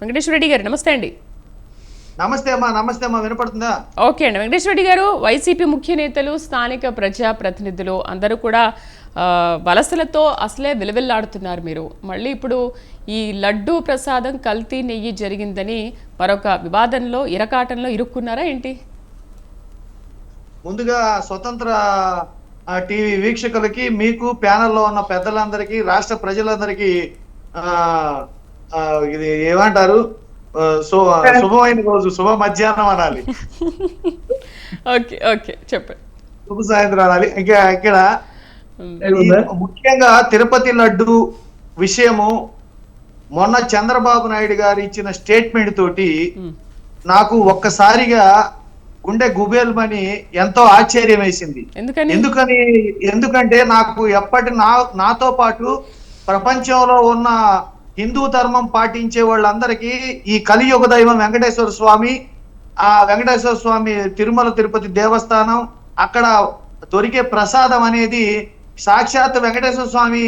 వెంకటేశ్వర రెడ్డి గారు నమస్తే అండి. నమస్తే అమ్మా నమస్తే అమ్మా వినపడుతుందా? ఓకే అండి. వెంకటేశ్వర రెడ్డి గారు వైసీపీ ముఖ్య నేతలు స్థానిక ప్రజా ప్రతినిధులు అందరూ కూడా వలసలతో అసలే విలవిల్లాడుతున్నారు మీరు. మళ్ళీ ఇప్పుడు ఈ లడ్డూ ప్రసాదం కల్తీ నెయ్యి జరిగిందని మరొక వివాదంలో ఇరకాటంలో ఇరుక్కున్నారా ఏంటి? ముందుగా స్వతంత్ర టీవీ వీక్షకులకి మీకు ప్యానెల్లో ఉన్న పెద్దలందరికీ రాష్ట్ర ప్రజలందరికీ ఇది ఏమంటారు? శు- శుభమైన రోజు శుభ మధ్యాహ్నం అనాలి. ఓకే ఓకే చెప్పండి శుభ సాయంత్రం అనాలి. ఇంకా ఇక్కడ ముఖ్యంగా తిరుపతి లడ్డు విషయము మొన్న చంద్రబాబు నాయుడు గారు ఇచ్చిన స్టేట్మెంట్ తోటి నాకు ఒక్కసారిగా గుండె గుబేల్మని ఎంతో ఆశ్చర్యం వేసింది. ఎందుకని? ఎందుకని? ఎందుకంటే నాకు ఎప్పటి నా నాతో పాటు ప్రపంచంలో ఉన్న హిందూ ధర్మం పాటించే వాళ్ళందరికీ ఈ కలియుగ దైవం వెంకటేశ్వర స్వామి ఆ వెంకటేశ్వర స్వామి తిరుమల తిరుపతి దేవస్థానం అక్కడ దొరికే ప్రసాదం అనేది సాక్షాత్ వెంకటేశ్వర స్వామి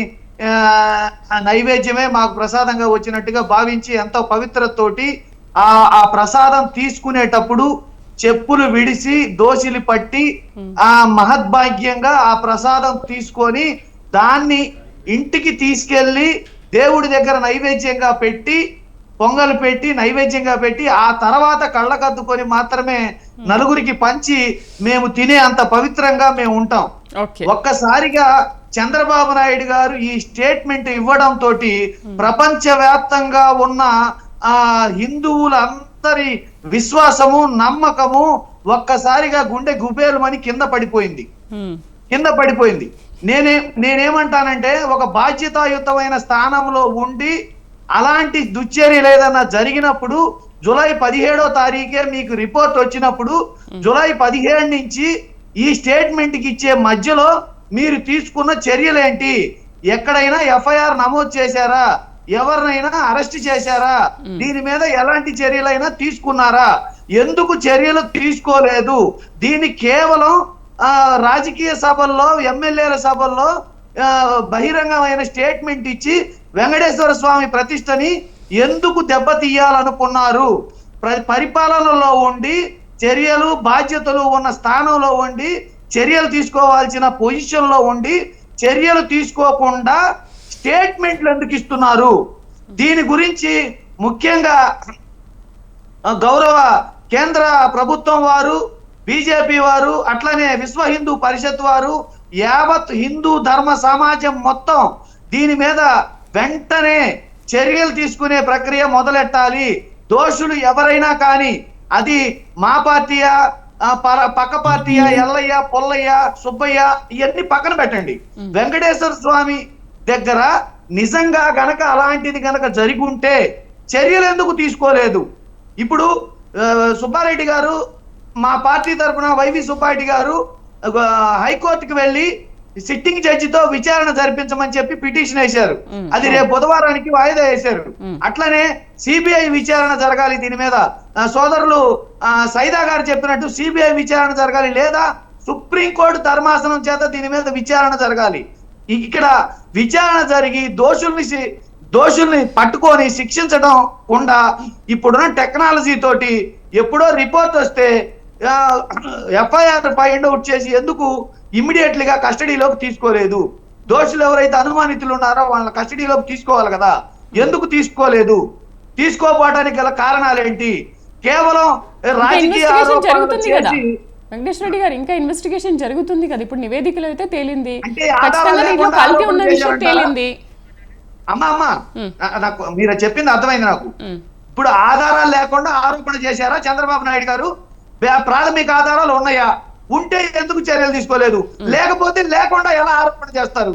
నైవేద్యమే మాకు ప్రసాదంగా వచ్చినట్టుగా భావించి ఎంతో పవిత్రతతోటి ఆ ఆ ప్రసాదం తీసుకునేటప్పుడు చెప్పులు విడిసి దోసిలి పట్టి ఆ మహద్భాగ్యంగా ఆ ప్రసాదం తీసుకొని దాన్ని ఇంటికి తీసుకెళ్ళి దేవుడి దగ్గర నైవేద్యంగా పెట్టి పొంగలు పెట్టి నైవేద్యంగా పెట్టి ఆ తర్వాత కళ్ళకద్దుకొని మాత్రమే నలుగురికి పంచి మేము తినే అంత పవిత్రంగా మేము ఉంటాం. ఒక్కసారిగా చంద్రబాబు నాయుడు గారు ఈ స్టేట్మెంట్ ఇవ్వడం తోటి ప్రపంచ వ్యాప్తంగా ఉన్న ఆ హిందువులందరి విశ్వాసము నమ్మకము ఒక్కసారిగా గుండె గుబేలమని కింద పడిపోయింది. కింద పడిపోయింది. నేనే నేనేమంటానంటే ఒక బాధ్యతాయుతమైన స్థానంలో ఉండి అలాంటి దుశ్చర్యలు ఏదన్నా జరిగినప్పుడు జూలై పదిహేడో తారీఖే మీకు రిపోర్ట్ వచ్చినప్పుడు జూలై పదిహేడు నుంచి ఈ స్టేట్మెంట్కి ఇచ్చే మధ్యలో మీరు తీసుకున్న చర్యలేంటి? ఎక్కడైనా ఎఫ్ఐఆర్ నమోదు చేశారా? ఎవరినైనా అరెస్ట్ చేశారా? దీని మీద ఎలాంటి చర్యలైనా తీసుకున్నారా? ఎందుకు చర్యలు తీసుకోలేదు? దీన్ని కేవలం రాజకీయ సభల్లో ఎమ్మెల్యేల సభల్లో బహిరంగమైన స్టేట్మెంట్ ఇచ్చి వెంకటేశ్వర స్వామి ప్రతిష్టని ఎందుకు దెబ్బతీయాలనుకున్నారు ప్ర- పరిపాలనలో ఉండి చర్యలు బాధ్యతలు ఉన్న స్థానంలో ఉండి చర్యలు తీసుకోవాల్సిన పొజిషన్లో ఉండి చర్యలు తీసుకోకుండా స్టేట్మెంట్లు ఎందుకు ఇస్తున్నారు? దీని గురించి ముఖ్యంగా గౌరవ కేంద్ర ప్రభుత్వం వారు బీజేపీ వారు అట్లనే విశ్వ హిందూ పరిషత్ వారు యావత్ హిందూ ధర్మ సమాజం మొత్తం దీని మీద వెంటనే చర్యలు తీసుకునే ప్రక్రియ మొదలెట్టాలి. దోషులు ఎవరైనా కానీ అది మా పార్టీయా పక్క పార్టీయా ఎల్లయ్య పొల్లయ్య సుబ్బయ్య ఇవన్నీ పక్కన పెట్టండి. వెంకటేశ్వర స్వామి దగ్గర నిజంగా గనక అలాంటిది గనక జరిగి ఉంటే చర్యలు ఎందుకు తీసుకోలేదు? ఇప్పుడు సుబ్బారెడ్డి గారు మా పార్టీ తరఫున వైవి సుబ్బారెడ్డి గారు హైకోర్టుకి వెళ్ళి సిట్టింగ్ జడ్జితో విచారణ జరిపించమని చెప్పి పిటిషన్ వేశారు. అది రేపు బుధవారానికి వాయిదా వేశారు. అట్లనే సిబిఐ విచారణ జరగాలి దీని మీద సోదరులు సైదా గారు చెప్పినట్టు సిబిఐ విచారణ జరగాలి లేదా సుప్రీంకోర్టు ధర్మాసనం చేత దీని మీద విచారణ జరగాలి ఇక్కడ విచారణ జరిగి దోషుల్ని దోషుల్ని పట్టుకొని శిక్షించడం కుండా ఇప్పుడున్న టెక్నాలజీ తోటి ఎప్పుడో రిపోర్ట్ వస్తే ఎఫ్ఐఆర్ ఫైండ్ అవుట్ చేసి ఎందుకు ఇమ్మీడియట్లీ గా కస్టడీలోకి తీసుకోలేదు? దోషులు ఎవరైతే అనుమానితులు ఉన్నారో వాళ్ళ కస్టడీలోకి తీసుకోవాలి కదా. ఎందుకు తీసుకోలేదు? తీసుకోపోవడానికి గల కారణాలేంటి? కేవలం రాజకీయ వెంకటేశ్వర రెడ్డి గారు ఇంకా ఇన్వెస్టిగేషన్ జరుగుతుంది కదా. ఇప్పుడు నివేదికలు అయితే తేలింది. కల్తీ ఉన్న విషయం? తేలింది. అమ్మా అమ్మా నాకు మీరు చెప్పింది అర్థమైంది నాకు. ఇప్పుడు ఆధారాలు లేకుండా ఆరోపణ చేశారా చంద్రబాబు నాయుడు గారు? ప్రాథమిక ఆధారాలు ఉన్నాయా? ఉంటే ఎందుకు చర్యలు తీసుకోలేదు? లేకపోతే లేకుండా ఎలా ఆరోపణ చేస్తారు?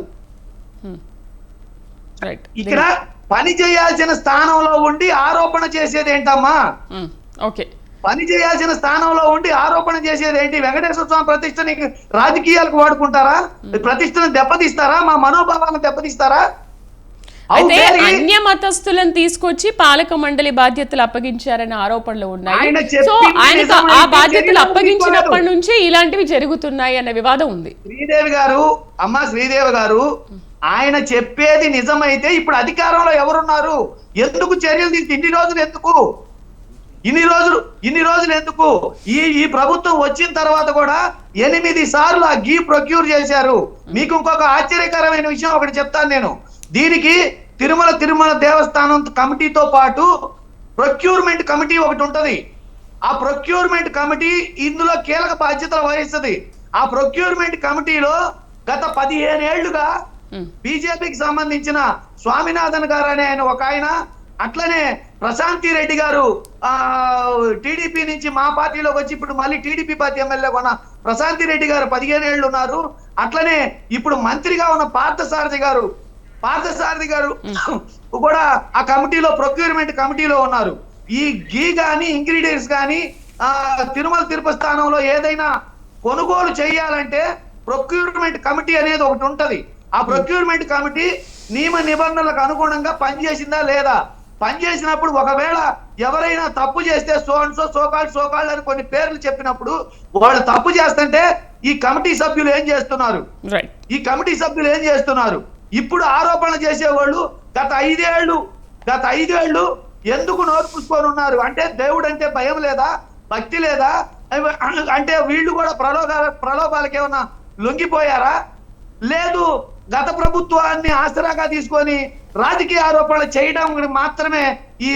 ఇక్కడ పని చేయాల్సిన స్థానంలో ఉండి ఆరోపణ చేసేది ఏంటమ్మా? ఓకే పని చేయాల్సిన స్థానంలో ఉండి ఆరోపణ చేసేది ఏంటి? వెంకటేశ్వర స్వామి ప్రతిష్టని రాజకీయాలకు వాడుకుంటారా? ప్రతిష్టను దెబ్బతీస్తారా? మా మనోభావాలను దెబ్బతీస్తారా? అయితే? అన్య మతస్థులను తీసుకొచ్చి పాలక మండలి బాధ్యతలు అప్పగించారనే ఆరోపణలు ఉన్నాయి. ఆయన సో నిజమైతే ఆ బాధ్యతలు అప్పగించినప్పటి. నుంచి ఇలాంటివి జరుగుతున్నాయి అనే వివాదం ఉంది. శ్రీదేవి గారు అమ్మ శ్రీదేవి గారు ఆయన చెప్పేది నిజమైతే ఇప్పుడు అధికారంలో ఎవరున్నారు? ఎందుకు చర్యలు తీసుకు ఇన్ని రోజులు ఎందుకు? ఇన్ని రోజులు ఇన్ని రోజులు ఎందుకు? ఈ ఈ ప్రభుత్వం వచ్చిన తర్వాత కూడా ఎనిమిది సార్లు ఆ గీ ప్రొక్యూర్ చేశారు. మీకు ఇంకొక ఆశ్చర్యకరమైన విషయం ఒకటి చెప్తాను నేను. దీనికి తిరుమల తిరుమల దేవస్థానం కమిటీతో పాటు ప్రొక్యూర్మెంట్ కమిటీ ఒకటి ఉంటది. ఆ ప్రొక్యూర్మెంట్ కమిటీ ఇందులో కీలక బాధ్యతలు వహిస్తుంది. ఆ ప్రొక్యూర్మెంట్ కమిటీలో గత పదిహేను ఏళ్ళుగా బీజేపీకి సంబంధించిన స్వామినాథన్ గారు అనే ఆయన ఒక ఆయన అట్లనే ప్రశాంతి రెడ్డి గారు ఆ టీడీపీ నుంచి మా పార్టీలోకి వచ్చి ఇప్పుడు మళ్ళీ టీడీపీ పార్టీ ఎమ్మెల్యే కొన్న ప్రశాంతి రెడ్డి గారు పదిహేను ఏళ్ళు ఉన్నారు అట్లనే ఇప్పుడు మంత్రిగా ఉన్న పార్థసారథి గారు పార్థసారథి గారు కూడా ఆ కమిటీలో ప్రొక్యూర్మెంట్ కమిటీలో ఉన్నారు. ఈ గీ గాని ఇంగ్రీడియంట్స్ ఆ తిరుమల తిరుపతి స్థానంలో ఏదైనా కొనుగోలు చేయాలంటే ప్రొక్యూర్మెంట్ కమిటీ అనేది ఒకటి ఉంటది. ఆ ప్రొక్యూర్మెంట్ కమిటీ నియమ నిబంధనలకు అనుగుణంగా పనిచేసిందా లేదా? పనిచేసినప్పుడు ఒకవేళ ఎవరైనా తప్పు చేస్తే సో అండ్ సో సోకాళ్ళు సోకాళ్ళు అని కొన్ని పేర్లు చెప్పినప్పుడు వాళ్ళు తప్పు చేస్తుంటే ఈ కమిటీ సభ్యులు ఏం చేస్తున్నారు? ఈ కమిటీ సభ్యులు ఏం చేస్తున్నారు? ఇప్పుడు ఆరోపణలు చేసేవాళ్ళు గత ఐదేళ్ళు గత ఐదేళ్ళు ఎందుకు నోరు పుసుకొని ఉన్నారు? అంటే దేవుడు అంటే భయం లేదా? భక్తి లేదా? అంటే వీళ్ళు కూడా ప్రలోభాల ప్రలోభాలకు ఏమన్నా లొంగిపోయారా? లేదు గత ప్రభుత్వాన్ని ఆసరాగా తీసుకొని రాజకీయ ఆరోపణలు చేయడం మాత్రమే ఈ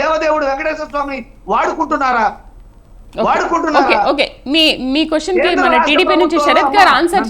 దేవదేవుడు వెంకటేశ్వర స్వామి వాడుకుంటున్నారా? వాడుకుంటున్నారా? ఓకే మీ మీ క్వశ్చన్కి మన టీడీపీ నుంచి శరత్ గారు ఆన్సర్